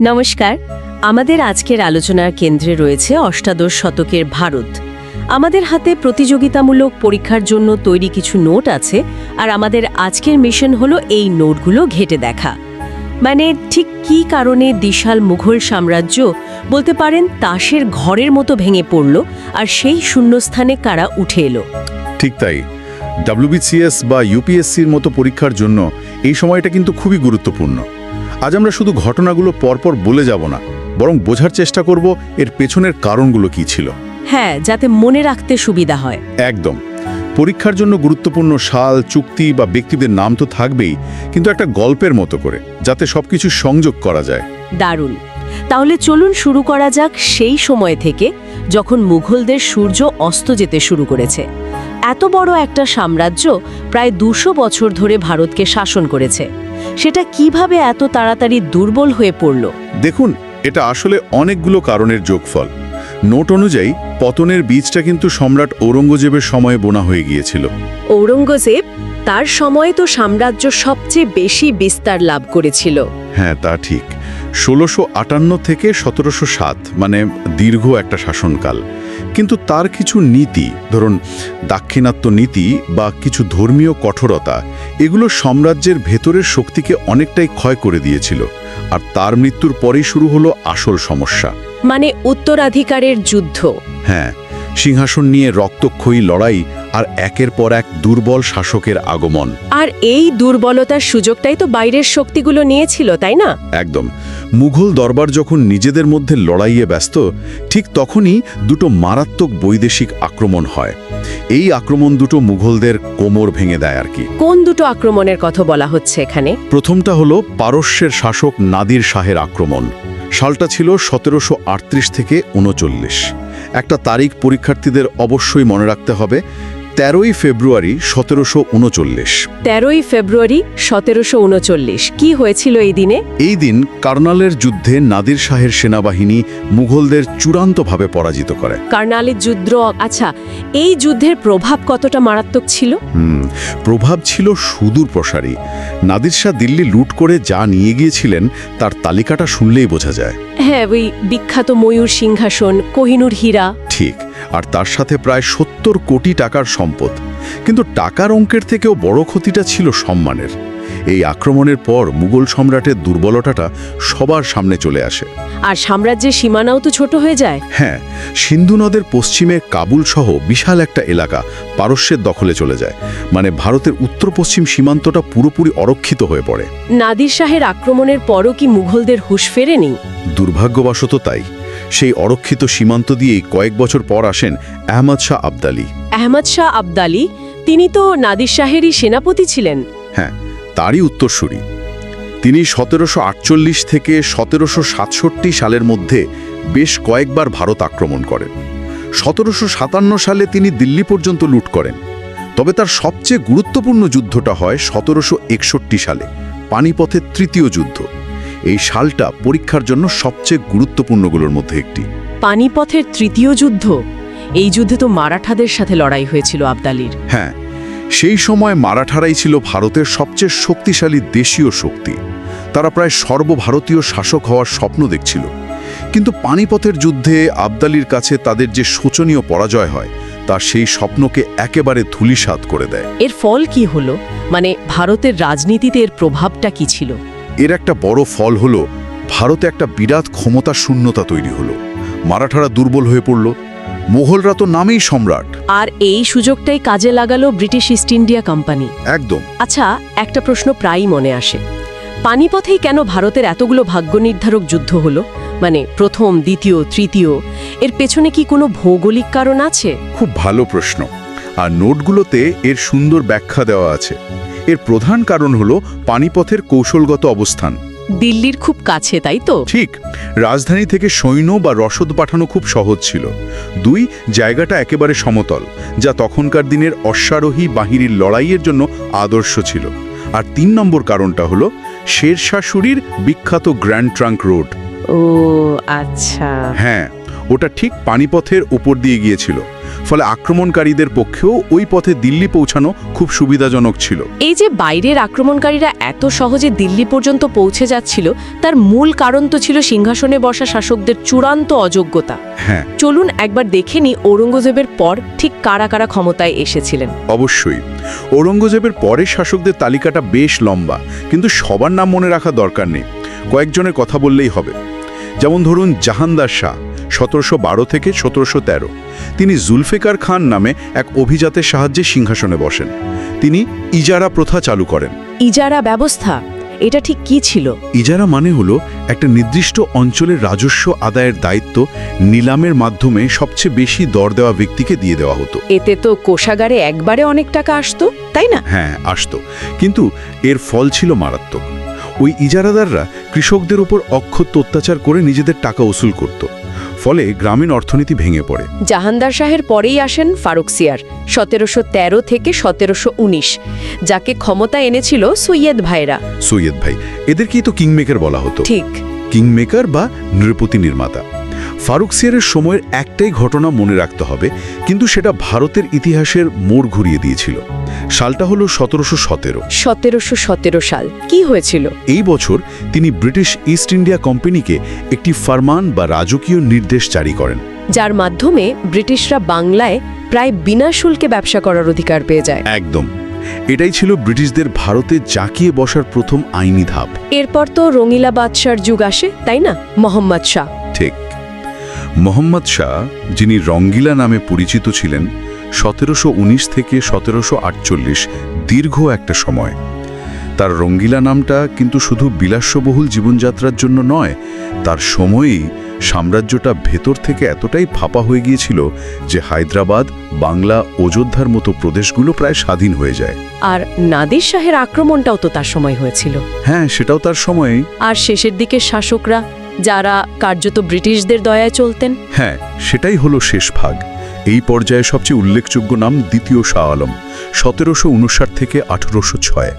নমস্কার। আমাদের আজকের আলোচনার কেন্দ্রে রয়েছে অষ্টাদশ শতকের ভারত। আমাদের হাতে প্রতিযোগিতামূলক পরীক্ষার জন্য তৈরি কিছু নোট আছে আর আমাদের আজকের মিশন হলো এই নোটগুলো ঘেটে দেখা। মানে ঠিক কী কারণে বিশাল মুঘল সাম্রাজ্য বলতে পারেন তাসের ঘরের মতো ভেঙে পড়ল আর সেই শূন্যস্থানে কারা উঠে এলো? ঠিক তাই। ডাব্লিউবিসিএস বা ইউপিএসসির মতো পরীক্ষার জন্য এই সময়টা কিন্তু খুবই গুরুত্বপূর্ণ। আজ আমরা শুধু ঘটনাগুলো পরপর বলে যাব না বরং বোঝার চেষ্টা করব এর পেছনের কারণগুলো কি ছিল। হ্যাঁ যাতে মনে রাখতে সুবিধা হয়। একদম। পরীক্ষার জন্য গুরুত্বপূর্ণ সাল চুক্তি বা ব্যক্তিদের নাম তো থাকবেই কিন্তু একটা গল্পের মতো করে যাতে সবকিছু সংযোগ করা যায়। দারুণ। তাহলে চলুন শুরু করা যাক সেই সময় থেকে যখন মুঘলদের সূর্য অস্ত যেতে শুরু করেছে। এত বড় একটা সাম্রাজ্য প্রায় দুশো বছর ধরে ভারতকে শাসন করেছে। সেটা কীভাবে এত তাড়াতাড়ি দুর্বল হয়ে পড়ল? দেখুন এটা আসলে অনেকগুলো কারণের যোগফল। নোট অনুযায়ী পতনের বীজটা কিন্তু সম্রাট ঔরঙ্গজেবের সময়ে বোনা হয়ে গিয়েছিল। ঔরঙ্গজেব তার সময়ে তো সাম্রাজ্য সবচেয়ে বেশি বিস্তার লাভ করেছিল। হ্যাঁ তা ঠিক। ষোলোশো আটান্ন থেকে সতেরোশো সাত মানে দীর্ঘ একটা শাসনকাল। কিন্তু তার কিছু নীতি ধরুন দাক্ষিণাত্য নীতি বা কিছু ধর্মীয় কঠোরতা এগুলো সাম্রাজ্যের ভেতরের শক্তিকে অনেকটাই ক্ষয় করে দিয়েছিল। আর তার মৃত্যুর পরেই শুরু হলো আসল সমস্যা। মানে উত্তরাধিকারের যুদ্ধ। হ্যাঁ সিংহাসন নিয়ে রক্তক্ষয়ী লড়াই আর একের পর এক দুর্বল শাসকের আগমন। আর এই দুর্বলতার সুযোগটাই তো বাইরের শক্তিগুলো নিয়েছিল তাই না? একদম। মুঘল দরবার যখন নিজেদের মধ্যে লড়াইয়ে ব্যস্ত ঠিক তখনই দুটো মারাত্মক বৈদেশিক আক্রমণ হয়। এই আক্রমণ দুটো মুঘলদের কোমর ভেঙে দেয় আর কি। কোন দুটো আক্রমণের কথা বলা হচ্ছে এখানে? প্রথমটা হলো পারস্যের শাসক নাদির শাহের আক্রমণ। সালটা ছিল সতেরোশো আটত্রিশ থেকে উনচল্লিশ একটা তারিখ পরীক্ষার্থীদের অবশ্যই মনে রাখতে হবে তেরোই ফেব্রুয়ারি সতেরোশো উনচল্লিশ। তেরোই ফেব্রুয়ারি সতেরোশো উনচল্লিশ। কি হয়েছিল এই দিনে? এই দিন কার্নালের যুদ্ধে নাদির শাহের সেনাবাহিনী মুঘলদের চূড়ান্তভাবে পরাজিত করে। কার্নালের যুদ্ধ আচ্ছা এই যুদ্ধের প্রভাব কতটা মারাত্মক ছিল? হুম প্রভাব ছিল সুদূর প্রসারী। নাদির শাহ দিল্লি লুট করে যা নিয়ে গিয়েছিলেন তার তালিকাটা শুনলেই বোঝা যায়। হ্যাঁ ওই বিখ্যাত ময়ূর সিংহাসন কোহিনুর হীরা। ঠিক। আর তার সাথে প্রায় সত্তর কোটি টাকার সম্পদ। কিন্তু টাকার অঙ্কের থেকেও বড় ক্ষতিটা ছিল সম্মানের। এই আক্রমণের পর মুঘল সম্রাটের দুর্বলতাটা সবার সামনে চলে আসে। আর সাম্রাজ্যের সীমানাও তো ছোট হয়ে যায়। হ্যাঁ সিন্ধু নদের পশ্চিমে কাবুল সহ বিশাল একটা এলাকা পারস্যের দখলে চলে যায়। মানে ভারতের উত্তর পশ্চিম সীমান্তটা পুরোপুরি অরক্ষিত হয়ে পড়ে। নাদির শাহের আক্রমণের পরও কি মুঘলদের হুঁশ ফেরেনি? দুর্ভাগ্যবশত তাই। সেই অরক্ষিত সীমান্ত দিয়েই কয়েক বছর পর আসেন আহমদ শাহ আবদালি। আহমদ শাহ আবদালি তিনি তো নাদির শাহেরই সেনাপতি ছিলেন। হ্যাঁ তারই উত্তরসূরি। তিনি সতেরোশো আটচল্লিশ থেকে সতেরোশো সাতষট্টি সালের মধ্যে বেশ কয়েকবার ভারত আক্রমণ করেন। সতেরোশো সাতান্ন সালে তিনি দিল্লি পর্যন্ত লুট করেন। তবে তার সবচেয়ে গুরুত্বপূর্ণ যুদ্ধটা হয় সতেরোশো একষট্টি সালে পানিপথের তৃতীয় যুদ্ধ। এই সালটা পরীক্ষার জন্য সবচেয়ে গুরুত্বপূর্ণগুলোর মধ্যে একটি। পানিপথের তৃতীয় যুদ্ধ? এই যুদ্ধে তো মারাঠাদের সাথে লড়াই হয়েছিল আবদালির। হ্যাঁ সেই সময় মারাঠারাই ছিল ভারতের সবচেয়ে শক্তিশালী দেশীয় শক্তি। তারা প্রায় সর্বভারতীয় শাসক হওয়ার স্বপ্ন দেখছিল। কিন্তু পানিপথের যুদ্ধে আবদালির কাছে তাদের যে শোচনীয় পরাজয় হয় তা সেই স্বপ্নকে একেবারে ধূলিসাৎ করে দেয়। এর ফল কি হলো? মানে ভারতের রাজনীতিতে এর প্রভাবটা কি ছিল? এর একটা বড় ফল হলো ভারতে একটা বিরাট ক্ষমতা শূন্যতা তৈরি হলো। মারাঠারা দুর্বল হয়ে পড়ল। মোগলরা তো নামেই সম্রাট। আর এই সুযোগটাই কাজে লাগালো ব্রিটিশ ইস্ট ইন্ডিয়া কোম্পানি। একদম। আচ্ছা একটা প্রশ্ন প্রায়ই মনে আসে। পানিপথেই কেন ভারতের এতগুলো ভাগ্য নির্ধারক যুদ্ধ হলো? মানে প্রথম দ্বিতীয় তৃতীয় এর পেছনে কি কোনো ভৌগোলিক কারণ আছে? খুব ভালো প্রশ্ন। আর নোটগুলোতে এর সুন্দর ব্যাখ্যা দেওয়া আছে। এর প্রধান কারণ হল পানিপথের কৌশলগত অবস্থান। দিল্লির খুব কাছে তাই তো? ঠিক রাজধানী থেকে সৈন্য বা রসদ পাঠানো খুব সহজ ছিল। দুই জায়গাটা একেবারে সমতল যা তখনকার দিনের অশ্বারোহী বাহিনীর লড়াইয়ের জন্য আদর্শ ছিল। আর তিন নম্বর কারণটা হলো শেরশাহ সুরির বিখ্যাত গ্র্যান্ড ট্রাঙ্ক রোড। ও আচ্ছা। হ্যাঁ ওটা ঠিক পানিপথের উপর দিয়ে গিয়েছিল। ফলে আক্রমণকারীদের পক্ষেও ওই পথে দিল্লি পৌঁছানো খুব সুবিধাজনক ছিল। এই যে বাইরের আক্রমণকারীরা এত সহজে দিল্লি পর্যন্ত পৌঁছে যাচ্ছিল তার মূল কারণ তো ছিল সিংহাসনে বসা শাসকদের চূড়ান্ত অযোগ্যতা। হ্যাঁ। চলুন একবার দেখে নি ঔরঙ্গজেবের পর ঠিক কারা কারা ক্ষমতায় এসেছিলেন। অবশ্যই। ঔরঙ্গজেবের পরের শাসকদের তালিকাটা বেশ লম্বা কিন্তু সবার নাম মনে রাখা দরকার নেই। কয়েকজনের কথা বললেই হবে। যেমন ধরুন জাহানদার শাহ। সতেরোশো বারো থেকে সতেরোশো তেরো। তিনি জুলফিকার খান নামে এক অভিজাতের সাহায্যে সিংহাসনে বসেন। তিনি ইজারা প্রথা চালু করেন। ইজারা ব্যবস্থা এটা ঠিক কি ছিল? ইজারা মানে হলো একটা নির্দিষ্ট অঞ্চলের রাজস্ব আদায়ের দায়িত্ব নিলামের মাধ্যমে সবচেয়ে বেশি দর দেওয়া ব্যক্তিকে দিয়ে দেওয়া হতো। এতে তো কোষাগারে একবারে অনেক টাকা আসতো তাই না? হ্যাঁ আসতো। কিন্তু এর ফল ছিল মারাত্মক। ওই ইজারাদাররা কৃষকদের উপর অক্ষত অত্যাচার করে নিজেদের টাকা উসুল করত। ফলে গ্রামীণ অর্থনীতি ভেঙে পড়ে। জাহানদার শাহের পরেই আসেন ফারুকসিয়ার সতেরোশো তেরো থেকে সতেরোশো উনিশ যাকে ক্ষমতা এনেছিল সৈয়দ ভাইরা। সৈয়দ ভাই এদেরকেই তো কিংমেকার বলা হতো। ঠিক। কিংমেকার বা নৃপতি নির্মাতা। ফারুক সিয়ারের সময়ের একটাই ঘটনা মনে রাখতে হবে কিন্তু সেটা ভারতের ইতিহাসের মোড় ঘুরিয়ে দিয়েছিল। সালটা হলো সতেরোশো সতেরো। সতেরোশো সতেরো সাল। কি হয়েছিল? এই বছর তিনি ব্রিটিশ ইস্ট ইন্ডিয়া কোম্পানিকে একটি ফরমান বা রাজকীয় নির্দেশ জারি করেন। যার মাধ্যমে ব্রিটিশরা বাংলায় প্রায় বিনা শুল্কে ব্যবসা করার অধিকার পেয়ে যায়। একদম। এটাই ছিল ব্রিটিশদের ভারতে জাঁকিয়ে বসার প্রথম আইনি ধাপ। এরপর তো রঙিলা বাদশার যুগ আসে তাই না? মোহাম্মদ শাহ। ঠিক। মোহাম্মদ শাহ যিনি রঙ্গিলা নামে পরিচিত ছিলেন সতেরোশো উনিশ থেকে সতেরোশো আটচল্লিশ দীর্ঘ একটা সময়। তার রঙ্গিলা নামটা কিন্তু শুধু বিলাসবহুল জীবনযাত্রার জন্য নয় তার সময়েই সাম্রাজ্যটা ভেতর থেকে এতটাই ফাঁপা হয়ে গিয়েছিল যে হায়দ্রাবাদ বাংলা অযোধ্যার মতো প্রদেশগুলো প্রায় স্বাধীন হয়ে যায়। আর নাদির শাহের আক্রমণটাও তো তার সময় হয়েছিল। হ্যাঁ সেটাও তার সময়েই। আর শেষের দিকে শাসকরা যারা কার্যত ব্রিটিশদের দয়ায় চলতেন। হ্যাঁ সেটাই হলো শেষ ভাগ। এই পর্যায়ে সবচেয়ে উল্লেখযোগ্য নাম দ্বিতীয় শাহ আলম সতেরোশো উনষাট থেকে আঠেরোশো ছয়।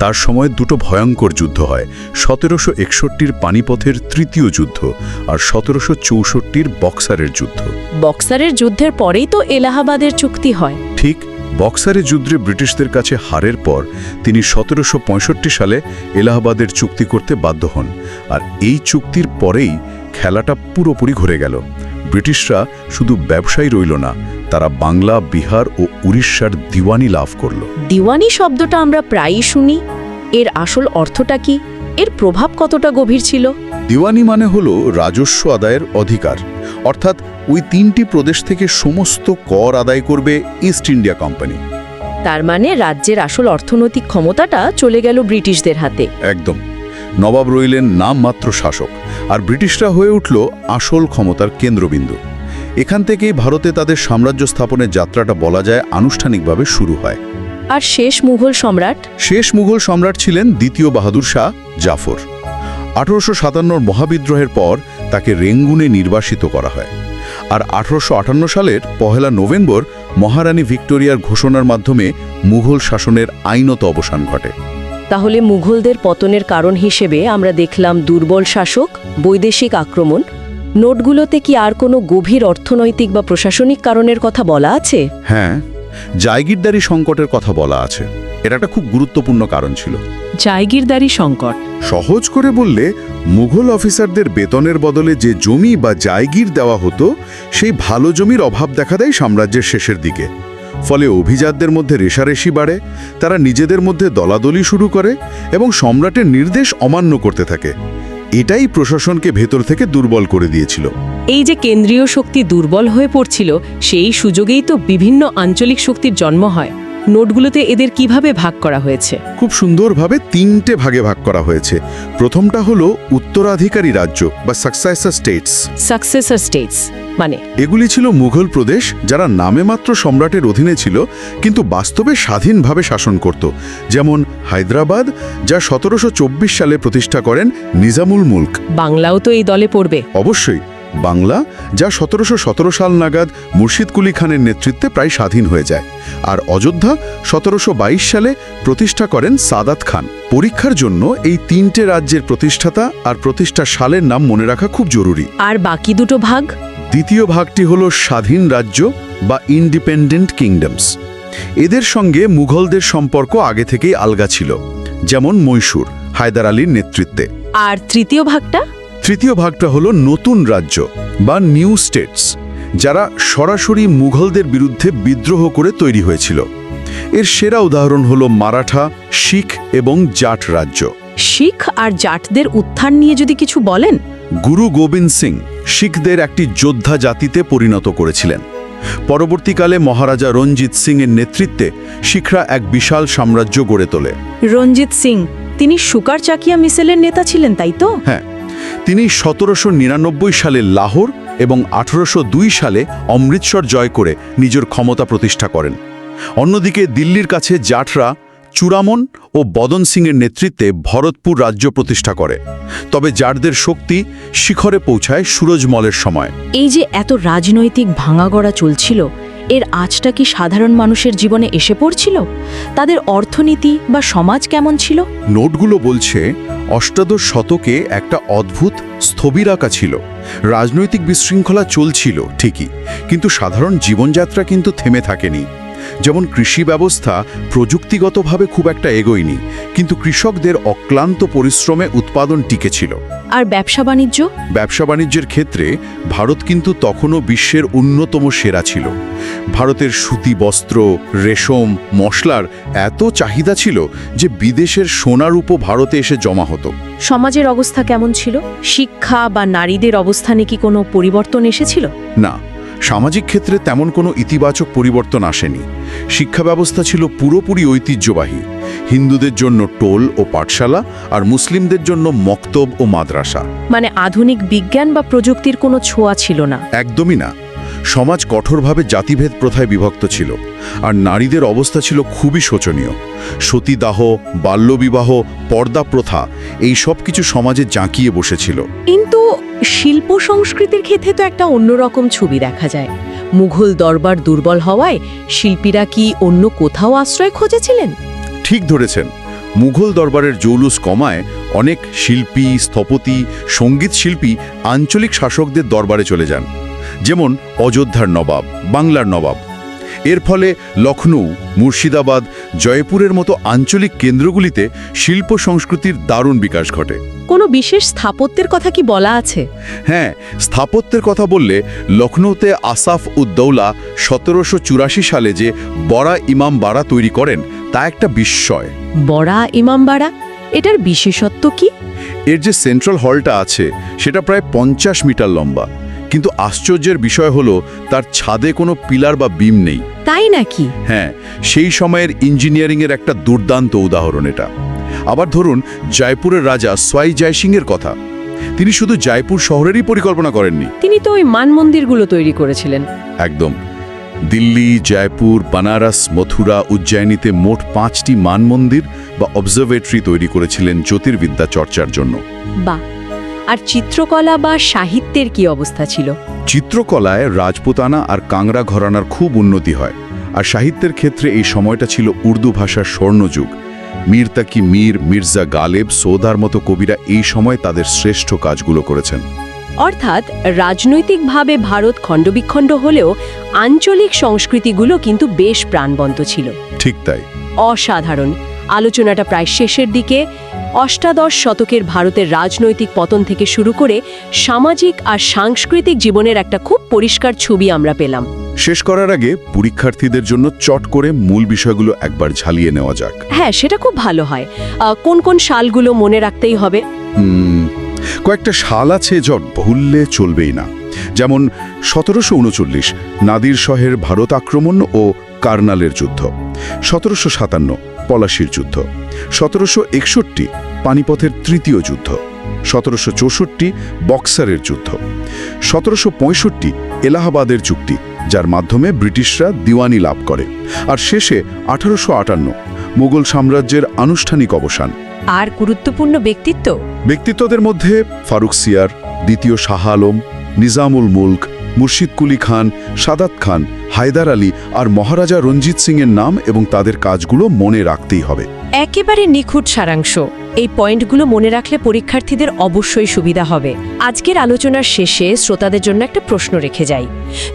তার সময় দুটো ভয়ঙ্কর যুদ্ধ হয় সতেরোশো একষট্টির পানিপথের তৃতীয় যুদ্ধ আর সতেরোশো চৌষট্টির বক্সারের যুদ্ধ। বক্সারের যুদ্ধের পরেই তো এলাহাবাদের চুক্তি হয়। ঠিক বক্সারের যুদ্ধে ব্রিটিশদের কাছে হারের পর তিনি সতেরোশো পঁয়ষট্টি সালে এলাহাবাদের চুক্তি করতে বাধ্য হন আর এই চুক্তির পরেই খেলাটা পুরোপুরি ঘুরে গেল। ব্রিটিশরা শুধু ব্যবসায়ী রইল না তারা বাংলা বিহার ও উড়িষ্যার দিওয়ানি লাভ করল। দিওয়ানি শব্দটা আমরা প্রায়ই শুনি। এর আসল অর্থটা কি? এর প্রভাব কতটা গভীর ছিল? দিওয়ানি মানে হল রাজস্ব আদায়ের অধিকার। অর্থাৎ ওই তিনটি প্রদেশ থেকে সমস্ত কর আদায় করবে ইস্ট ইন্ডিয়া কোম্পানি। তার মানে রাজ্যের আসল অর্থনৈতিক ক্ষমতাটা চলে গেল ব্রিটিশদের হাতে। একদম। নবাব রইলেন নামমাত্র শাসক আর ব্রিটিশরা হয়ে উঠল আসল ক্ষমতার কেন্দ্রবিন্দু। এখান থেকেই ভারতে তাদের সাম্রাজ্য স্থাপনের যাত্রাটা বলা যায় আনুষ্ঠানিকভাবে শুরু হয়। আর শেষ মুঘল সম্রাট? শেষ মুঘল সম্রাট ছিলেন দ্বিতীয় বাহাদুর শাহ জাফর। আঠারোশো সাতান্নর মহাবিদ্রোহের পর তাকে রেঙ্গুনে নির্বাসিত করা হয়। আর আঠারোশো আটান্ন সালের পহেলা নভেম্বর মহারানী ভিক্টোরিয়ার ঘোষণার মাধ্যমে মুঘল শাসনের আইনত অবসান ঘটে। তাহলে মুঘলদের পতনের কারণ হিসেবে আমরা দেখলাম দুর্বল শাসক বৈদেশিক আক্রমণ। নোটগুলোতে কি আর কোনো গভীর অর্থনৈতিক বা প্রশাসনিক কারণের কথা বলা আছে? হ্যাঁ জায়গিরদারি সংকটের কথা বলা আছে। এটা একটা খুব গুরুত্বপূর্ণ কারণ ছিল। জায়গিরদারি সংকট। সহজ করে বললে মুঘল অফিসারদের বেতনের বদলে যে জমি বা জায়গির দেওয়া হতো সেই ভালো জমির অভাব দেখা দেয় সাম্রাজ্যের শেষের দিকে। ফলে অভিজাতদের মধ্যে রেশারেশি বাড়ে, তারা নিজেদের মধ্যে দলাদলি শুরু করে এবং সম্রাটের নির্দেশ অমান্য করতে থাকে। এটাই প্রশাসনকে ভেতর থেকে দুর্বল করে দিয়েছিল। এই যে কেন্দ্রীয় শক্তি দুর্বল হয়ে পড়ছিল, সেই সুযোগেই তো বিভিন্ন আঞ্চলিক শক্তির জন্ম হয়। নোটগুলোতে এদের কীভাবে ভাগ করা হয়েছে? খুব সুন্দরভাবে তিনটে ভাগে ভাগ করা হয়েছে। প্রথমটা হলো উত্তরাধিকারী রাজ্য বা সাকসেসার স্টেটস সাকসেসার স্টেটস মানে? এগুলি ছিল মুঘল প্রদেশ যারা নামে মাত্র সম্রাটের অধীনে ছিল কিন্তু বাস্তবে স্বাধীনভাবে শাসন করত। যেমন হায়দ্রাবাদ যা সতেরোশো চব্বিশ সালে প্রতিষ্ঠা করেন নিজামুল মুল্ক। বাংলাও তো এই দলে পড়বে। অবশ্যই। বাংলা যা সতেরোশো সতেরো সাল নাগাদ মুর্শিদ কুলি খানের নেতৃত্বে প্রায় স্বাধীন হয়ে যায়। আর অযোধ্যা সতেরোশো বাইশ সালে প্রতিষ্ঠা করেন সাদাত খান। পরীক্ষার জন্য এই তিনটে রাজ্যের প্রতিষ্ঠাতা আর প্রতিষ্ঠা সালের নাম মনে রাখা খুব জরুরি। আর বাকি দুটো ভাগ? দ্বিতীয় ভাগটি হল স্বাধীন রাজ্য বা ইন্ডিপেন্ডেন্ট কিংডমস। এদের সঙ্গে মুঘলদের সম্পর্ক আগে থেকেই আলগা ছিল যেমন মহীশূর হায়দার আলীর নেতৃত্বে। আর তৃতীয় ভাগটা? তৃতীয় ভাগটা হলো নতুন রাজ্য বা নিউ স্টেটস যারা সরাসরি মুঘলদের বিরুদ্ধে বিদ্রোহ করে তৈরি হয়েছিল। এর সেরা উদাহরণ হলো মারাঠা শিখ এবং জাট রাজ্য। শিখ আর জাটদের উত্থান নিয়ে যদি কিছু বলেন? গুরু গোবিন্দ সিং শিখদের একটি যোদ্ধা জাতিতে পরিণত করেছিলেন। পরবর্তীকালে মহারাজা রঞ্জিত সিং এর নেতৃত্বে শিখরা এক বিশাল সাম্রাজ্য গড়ে তোলে। রঞ্জিত সিং তিনি সুকার চাকিয়া মিসেলের নেতা ছিলেন তাই তো? হ্যাঁ তিনি সতেরোশো নিরানব্বই সালে লাহোর এবং আঠারোশো সালে অমৃতসর জয় করে নিজের ক্ষমতা প্রতিষ্ঠা করেন। অন্যদিকে দিল্লির কাছে জাটরা চূড়ামন ও বদন সিংয়ের নেতৃত্বে ভরতপুর রাজ্য প্রতিষ্ঠা করে। তবে জাটদের শক্তি শিখরে পৌঁছায় সুরজমলের সময়। এই যে এত রাজনৈতিক ভাঙাগড়া চলছিল এর আজটা কি সাধারণ মানুষের জীবনে এসে পড়ছিল? তাদের অর্থনীতি বা সমাজ কেমন ছিল? নোটগুলো বলছে অষ্টাদশ শতকে একটা অদ্ভুত স্থবিরাকা ছিল। রাজনৈতিক বিশৃঙ্খলা চলছিল, ঠিকই, কিন্তু সাধারণ জীবনযাত্রা কিন্তু থেমে থাকেনি। যেমন কৃষি ব্যবস্থা প্রযুক্তিগতভাবে খুব একটা এগোয়নি, কিন্তু কৃষকদের অক্লান্ত পরিশ্রমে উৎপাদন টিকেছিল আর ব্যবসা বাণিজ্য? ব্যবসা বাণিজ্যের ক্ষেত্রে ভারত কিন্তু তখনও বিশ্বের অন্যতম সেরা ছিল। ভারতের সুতি বস্ত্র রেশম মশলার এত চাহিদা ছিল যে বিদেশের সোনার উপ ভারতে এসে জমা হতো। সমাজের অবস্থা কেমন ছিল? শিক্ষা বা নারীদের অবস্থানে কি কোনো পরিবর্তন এসেছিল? না সামাজিক ক্ষেত্রে তেমন কোনো ইতিবাচক পরিবর্তন আসেনি। শিক্ষা ব্যবস্থা ছিল পুরোপুরি ঐতিহ্যবাহী। হিন্দুদের জন্য টোল ও পাঠশালা আর মুসলিমদের জন্য মক্তব ও মাদ্রাসা। মানে আধুনিক বিজ্ঞান বা প্রযুক্তির কোনো ছোঁয়া ছিল না। একদমই না। সমাজ কঠোরভাবে জাতিভেদ প্রথায় বিভক্ত ছিল আর নারীদের অবস্থা ছিল খুবই শোচনীয়। সতীদাহ বাল্যবিবাহ পর্দা প্রথা এই সব কিছু সমাজে জাঁকিয়ে বসেছিল। কিন্তু শিল্প সংস্কৃতির ক্ষেত্রে তো একটা অন্যরকম ছবি দেখা যায়। মুঘল দরবার দুর্বল হওয়ায় শিল্পীরা কি অন্য কোথাও আশ্রয় খুঁজেছিলেন? ঠিক ধরেছেন। মুঘল দরবারের জৌলুস কমায় অনেক শিল্পী, স্থপতি, সংগীত শিল্পী, আঞ্চলিক শাসকদের দরবারে চলে যান। যেমন অযোধ্যার নবাব, বাংলার নবাব। এর ফলে লখনৌ মুর্শিদাবাদ জয়পুরের মতো আঞ্চলিক কেন্দ্রগুলিতে শিল্প সংস্কৃতির দারুণ বিকাশ ঘটে। কোনো বিশেষ স্থাপত্যের কথা কি বলা আছে? হ্যাঁ স্থাপত্যের কথা বললে লখনৌতে আসাফ উদ্দৌলা সতেরোশো চুরাশি সালে যে বড়া ইমাম বাড়া তৈরি করেন তা একটা বিস্ময়। বড়া ইমামবাড়া এটার বিশেষত্ব কি? এর যে সেন্ট্রাল হলটা আছে সেটা প্রায় পঞ্চাশ মিটার লম্বা। কিন্তু আশ্চর্যের বিষয় হলো তার ছাদে কোনো পিলার বা বিম নেই। তাই নাকি? হ্যাঁ সেই সময়ের ইঞ্জিনিয়ারিংয়ের একটা দুর্দান্ত উদাহরণ এটা। আবার ধরুন জয়পুরের রাজা সোয়াই জয়সিংয়ের কথা। তিনি শুধু জয়পুর শহরেরই পরিকল্পনা করেননি। তিনি তো ওই মান মন্দিরগুলো তৈরি করেছিলেন। একদম। দিল্লি জয়পুর বানারস মথুরা উজ্জয়িনীতে মোট পাঁচটি মান মন্দির বা অবজারভেটরি তৈরি করেছিলেন জ্যোতির্বিদ্যা চর্চার জন্য। বা আর চিত্রকলা বা সাহিত্যের কি অবস্থা ছিল? চিত্রকলায় রাজপুতানা আর কাংড়া ঘরানার খুব উন্নতি হয়। আর সাহিত্যের ক্ষেত্রে এই সময়টা ছিল উর্দু ভাষার স্বর্ণযুগ। মীর তাকি মীর মির্জা গালেব সৌদার মতো কবিরা এই সময় তাদের শ্রেষ্ঠ কাজগুলো করেছেন। অর্থাৎ রাজনৈতিকভাবে ভারত খণ্ডবিখণ্ড হলেও আঞ্চলিক সংস্কৃতিগুলো কিন্তু বেশ প্রাণবন্ত ছিল। ঠিক তাই। অসাধারণ। আলোচনাটা প্রায় শেষের দিকে। অষ্টাদশ শতকের ভারতের রাজনৈতিক পতন থেকে শুরু করে সামাজিক আর সাংস্কৃতিক জীবনের একটা খুব পরিষ্কার ছবি আমরা পেলাম। শেষ করার আগে পরীক্ষার্থীদের জন্য চট করে মূল বিষয়গুলো একবার ঝালিয়ে নেওয়া যাক। হ্যাঁ সেটা খুব ভালো হয়। কোন কোন সালগুলো মনে রাখতেই হবে? কয়েকটা সাল আছে যট ভুললে চলবেই না। যেমন সতেরোশো উনচল্লিশ নাদির শহের ভারত আক্রমণ ও কার্নালের যুদ্ধ। সতেরোশো সাতান্ন পলাশির যুদ্ধ। সতেরোশো একষট্টি পানিপথের তৃতীয় যুদ্ধ। সতেরোশো চৌষট্টি বক্সারের যুদ্ধ। সতেরোশো পঁয়ষট্টি এলাহাবাদের চুক্তি যার মাধ্যমে ব্রিটিশরা দিওয়ানি লাভ করে। আর শেষে আঠারোশো আটান্ন মুঘল সাম্রাজ্যের আনুষ্ঠানিক অবসান। আর গুরুত্বপূর্ণ ব্যক্তিত্ব? ব্যক্তিত্বদের মধ্যে ফারুক সিয়ার দ্বিতীয় শাহ আলম নিজামুল মুলক মুর্শিদ কুলি খান, সাদাত খান, হায়দার আলী আর মহারাজা রঞ্জিত সিংয়ের নাম এবং তাদের কাজগুলো মনে রাখতেই হবে। একেবারে নিখুঁত সারাংশ। এই পয়েন্টগুলো মনে রাখলে পরীক্ষার্থীদের অবশ্যই সুবিধা হবে। আজকের আলোচনার শেষে শ্রোতাদের জন্য একটা প্রশ্ন রেখে যাই।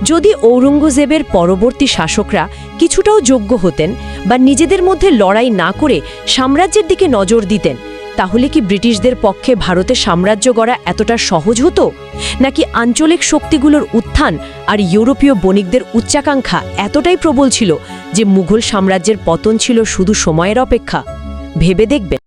যদি ঔরঙ্গজেবের পরবর্তী শাসকরা কিছুটাও যোগ্য হতেন বা নিজেদের মধ্যে লড়াই না করে সাম্রাজ্যের দিকে নজর দিতেন তাহলে কি ব্রিটিশদের পক্ষে ভারতে সাম্রাজ্য গড়া এতটা সহজ হতো? নাকি আঞ্চলিক শক্তিগুলোর উত্থান আর ইউরোপীয় বণিকদের উচ্চাকাঙ্ক্ষা এতটাই প্রবল ছিল যে মুঘল সাম্রাজ্যের পতন ছিল শুধু সময়ের অপেক্ষা? ভেবে দেখবেন